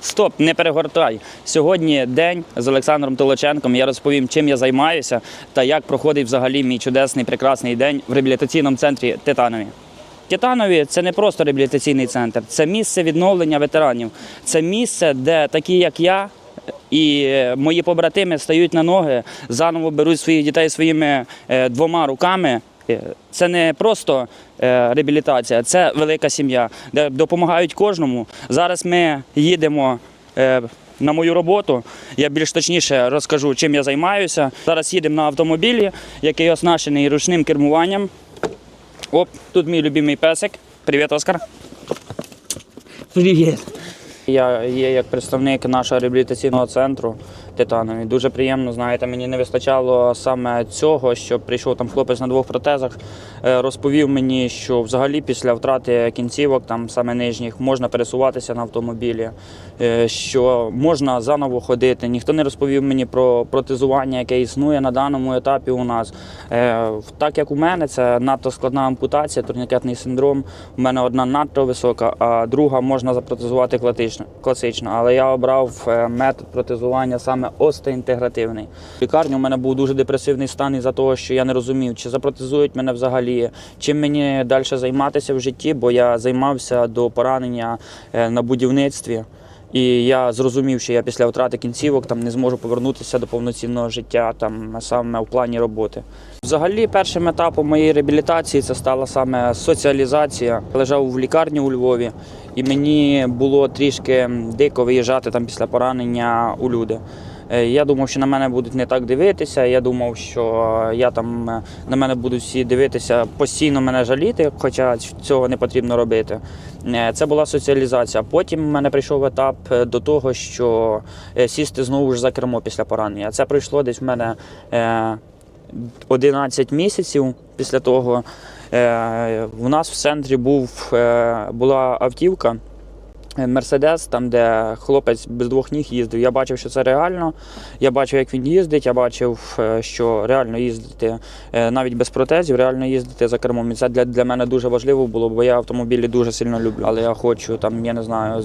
Стоп, не перегортай. Сьогодні день з Олександром Толоченком. Я розповім, чим я займаюся та як проходить взагалі мій чудесний прекрасний день в реабілітаційному центрі Титанові. Титанові це не просто реабілітаційний центр, це місце відновлення ветеранів. Це місце, де такі, як я, і е, мої побратими стають на ноги, заново беруть своїх дітей своїми е, двома руками. Е, Це не просто е, реабілітація, це велика сім'я, де допомагають кожному. Зараз ми їдемо. е, На мою роботу я більш точніше розкажу, чим я займаюся. Зараз їдемо на автомобілі, який оснащений ручним кермуванням. Оп, тут мій любимий песик. Привіт, Оскар. Привіт. Я є як представник нашого реабілітаційного центру Титанові. Дуже приємно, знаєте, мені не вистачало саме цього, що прийшов там хлопець на двох протезах, е, розповів мені, що взагалі після втрати кінцівок, там саме нижніх, можна пересуватися на автомобілі, е, що можна заново ходити. Ніхто не розповів мені про протезування, яке існує на даному етапі у нас. Е, Так як у мене це надто складна ампутація, турнікетний синдром. У мене одна надто висока, а друга можна запротезувати класично. Але я обрав метод протезування саме остеінтегративний. В лікарні у мене був дуже депресивний стан із-за того, що я не розумів, чи запротезують мене взагалі, чим мені далі займатися в житті, бо я займався до поранення е, на будівництві. І я зрозумів, що я після втрати кінцівок там не зможу повернутися до повноцінного життя там саме в плані роботи. Взагалі, першим етапом моєї реабілітації це стала саме соціалізація. Лежав в лікарні у Львові, і мені було трішки дико виїжджати там після поранення у люди. Е, Я думав, що на мене будуть не так дивитися. Я думав, що я там е, на мене будуть всі дивитися, постійно мене жаліти, хоча цього не потрібно робити. Е, Це була соціалізація. Потім в мене прийшов етап е, до того, що е, сісти знову ж за кермо після поранення. Це пройшло десь в мене е, 11 місяців після того. Е, У нас в центрі був, е, була автівка. Мерседес, там, де хлопець без двох ніг їздив. Я бачив, що це реально. Я бачив, як він їздить. Я бачив, е, що реально їздити е, навіть без протезів, реально їздити за кермом. І це для, для мене дуже важливо було, бо я автомобілі дуже сильно люблю. Але я хочу там, я не знаю,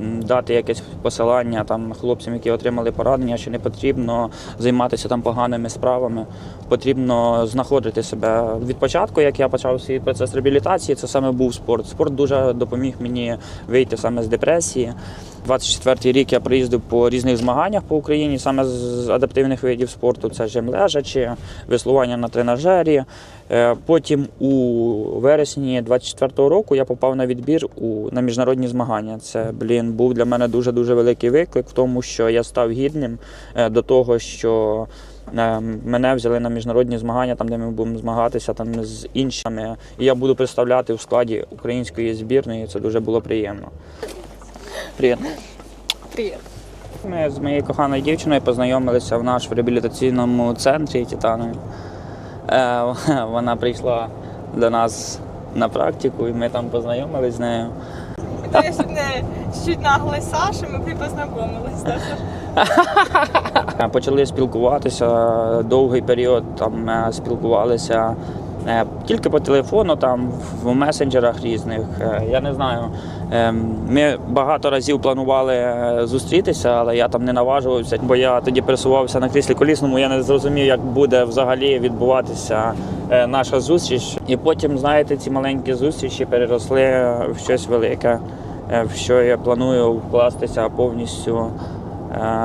дати якесь посилання там хлопцям, які отримали поранення, що не потрібно займатися там поганими справами. Потрібно знаходити себе від початку, як я почав свій процес реабілітації, це саме був спорт. Спорт дуже допоміг мені вийти саме з депресії. 24-й рік я приїздив по різних змаганнях по Україні, саме з адаптивних видів спорту. Це жим лежачі, веслування на тренажері. Е, Потім у вересні 24-го року я попав на відбір у, на міжнародні змагання. Це, блін, був для мене дуже-дуже великий виклик в тому, що я став гідним е, до того, що е, мене взяли на міжнародні змагання, там, де ми будемо змагатися там, з іншими. І я буду представляти у складі української збірної. Це дуже було приємно. Привіт. Привіт. Ми з моєю коханою дівчиною познайомилися в наш реабілітаційному центрі Титанові. Е, Вона прийшла до нас на практику, і ми там познайомилися з нею. Это я сегодня чуть наглый Саша, мы припознакомились. Да, Саша? Е, Почали спілкуватися довгий період, там е, спілкувалися е, тільки по телефону, там в месенджерах різних. Е, Я не знаю. Е, Ми багато разів планували е, зустрітися, але я там не наважувався, бо я тоді пересувався на кріслі колісному. Я не зрозумів, як буде взагалі відбуватися е, наша зустріч. І потім, знаєте, ці маленькі зустрічі переросли в щось велике, е, в що я планую вкластися повністю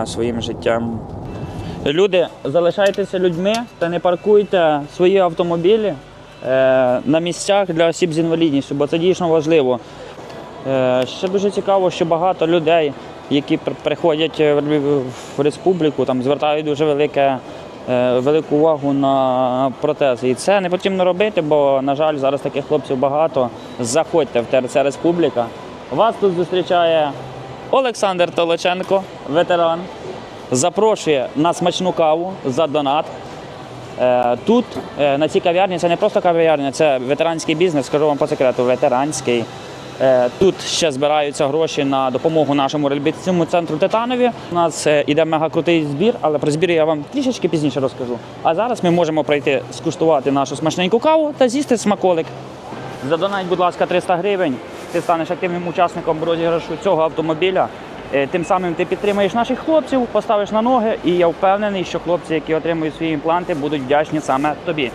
е, своїм життям. Люди, залишайтеся людьми та не паркуйте свої автомобілі е, на місцях для осіб з інвалідністю, бо це дійсно важливо. Е, ще дуже цікаво, що багато людей, які приходять в республіку, там звертають дуже велике. е, Велику увагу на протези. І це не потрібно робити, бо, на жаль, зараз таких хлопців багато. Заходьте в ТРЦ Республіка. Вас тут зустрічає Олександр Толоченко, ветеран запрошує на смачну каву за донат. Е, Тут, е, на цій кав'ярні, це не просто кав'ярня, це ветеранський бізнес, скажу вам по секрету, ветеранський. Е, Тут ще збираються гроші на допомогу нашому реабілітаційному центру Титанові. У нас іде мега крутий збір, але про збір я вам трішечки пізніше розкажу. А зараз ми можемо пройти скуштувати нашу смачненьку каву та з'їсти смаколик. Задонать, будь ласка, 300 гривень. Ти станеш активним учасником розіграшу цього автомобіля. Е, Тим самим ти підтримуєш наших хлопців, поставиш на ноги, і я впевнений, що хлопці, які отримують свої імпланти, будуть вдячні саме тобі.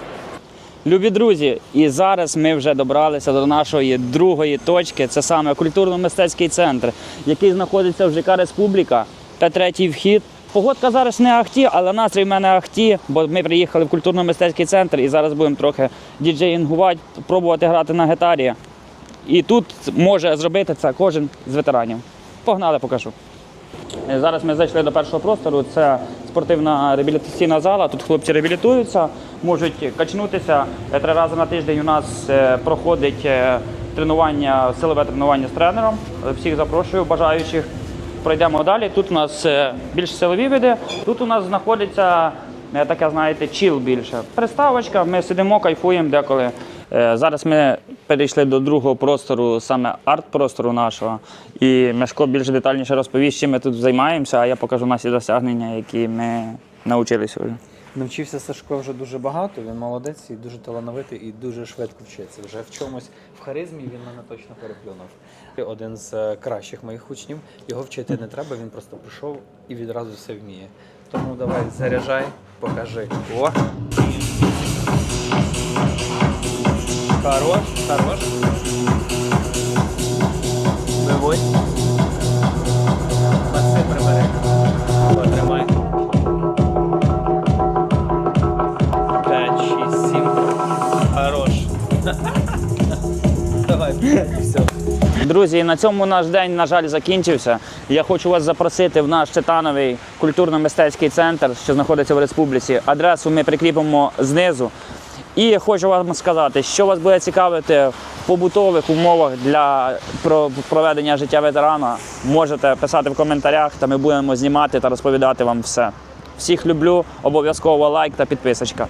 Любі друзі, і зараз ми вже добралися до нашої другої точки. Це саме культурно-мистецький центр, який знаходиться в ЖК Республіка та третій вхід. Погодка зараз не ахті, але настрій в мене ахті, бо ми приїхали в культурно-мистецький центр і зараз будемо трохи діджеїнгувати, пробувати грати на гітарі. І тут може зробити це кожен з ветеранів. Погнали, покажу. Е, Зараз ми зайшли до першого простору. Це спортивна реабілітаційна зала. Тут хлопці реабілітуються, можуть качнутися. Е, Три рази на тиждень у нас е, проходить тренування, силове тренування з тренером. Всіх запрошую, бажаючих. Пройдемо далі. Тут у нас більш силові види. Тут у нас знаходиться таке, знаєте, чіл більше. Приставочка, ми сидимо, кайфуємо деколи. Е, Зараз ми перейшли до другого простору, саме арт-простору нашого. І Мешко більш детальніше розповість, чим ми тут займаємося, а я покажу наші досягнення, які ми навчилися вже. Навчився Сашко вже дуже багато, він молодець і дуже талановитий і дуже швидко вчиться. Вже в чомусь в харизмі він мене точно переплюнув. Один з е, кращих моїх учнів. Його вчити не треба, він просто прийшов і відразу все вміє. Тому давай заряджай, покажи. О! Хорош, хорош. Виводь. Паси прибери. Потримай. 5, 6, 7. Хорош. Друзі, на цьому наш день, на жаль, закінчився. Я хочу вас запросити в наш Титановий культурно-мистецький центр, що знаходиться в республіці. Адресу ми прикріпимо знизу. І хочу вам сказати, що вас буде цікавити в побутових умовах для про- проведення життя ветерана. Можете писати в коментарях, та ми будемо знімати та розповідати вам все. Всіх люблю, обов'язково лайк та підписочка.